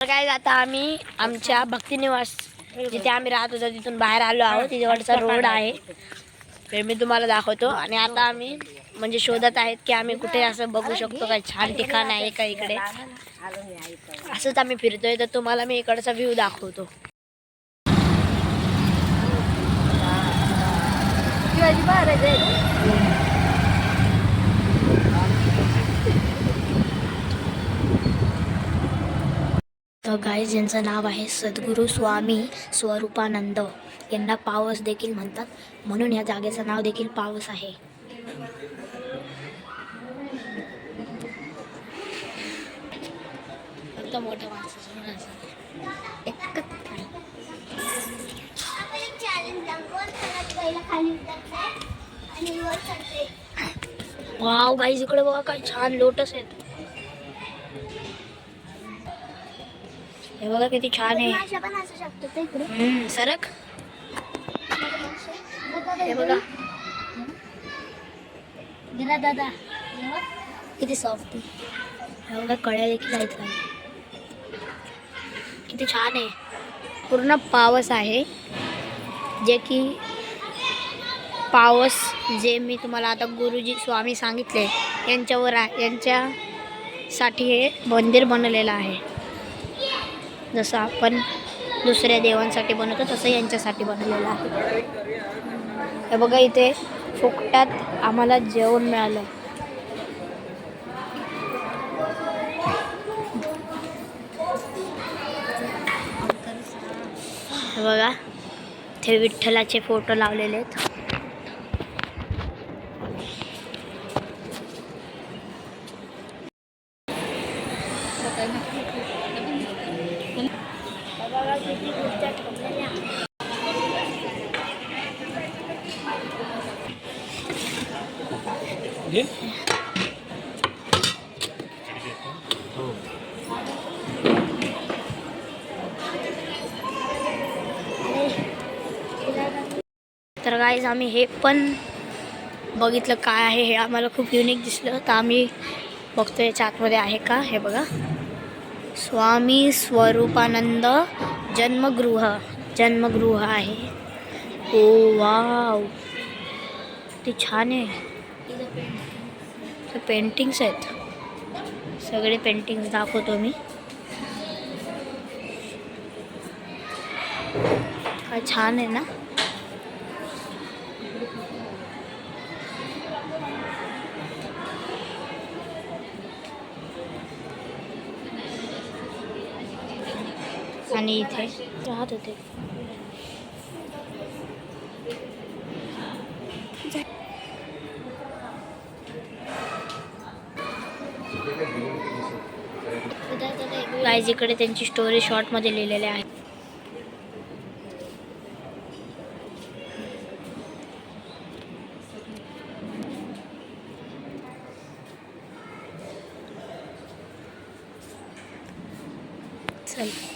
तर काय आता आम्ही आमच्या भक्तिनिवास जिथे आम्ही राहत होतो तिथून बाहेर आलो आहोत. तिथेवरचा रोड आहे. ते मी तुम्हाला दाखवतो. आणि आता आम्ही म्हणजे शोधत आहेत की आम्ही कुठे असं बघू शकतो. काय छान ठिकाण आहे का इकडे? असंच आम्ही फिरतोय. तर तुम्हाला मी इकडचा व्ह्यू दाखवतो. तर गाईज यांचं नाव आहे सद्गुरू स्वामी स्वरूपानंद. यांना पावस देखील म्हणतात. म्हणून या जागेचं नाव देखील पावस आहे. फक्त मोठ्या माणसाचं वाव गाईज इकडे बघा काय छान लोटस आहेत. हे बघा किती छान आहे. हम्म, सरक. हे बघा. दादा किती सॉफ्ट हे बघा कळ्या देखील आहेत खाली. किती छान आहे. पूर्ण पावस आहे. जे की पावस जे मी तुम्हाला आता गुरुजी स्वामी सांगितले यांच्यावर आहे यांच्यासाठी हे मंदिर बनलेलं आहे. जसं आपण दुसऱ्या देवांसाठी बनवतो तसं यांच्यासाठी बनवलेलं आहे. हे बघा इथे फुकटात आम्हाला जेवण मिळालं. बघा ते विठ्ठलाचे फोटो लावलेले आहेत. तर गाईज आम्ही हे पण बघितलं काय आहे हे आम्हाला खूप युनिक दिसलं. तर आम्ही बघतो याच्या आतमध्ये आहे का? हे बघा. स्वामी स्वरूपानंद जन्मगृह जन्मगृह आहे ओ, वाव। ते छान आहे. ते पेंटिंग्स आहेत. सगळे पेंटिंग्स दाखवतो मी. काय छान आहे ना? आणि इथे राहत होते. गाईज इकडे त्यांची स्टोरी शॉर्टमध्ये लिहिलेली आहे. चल.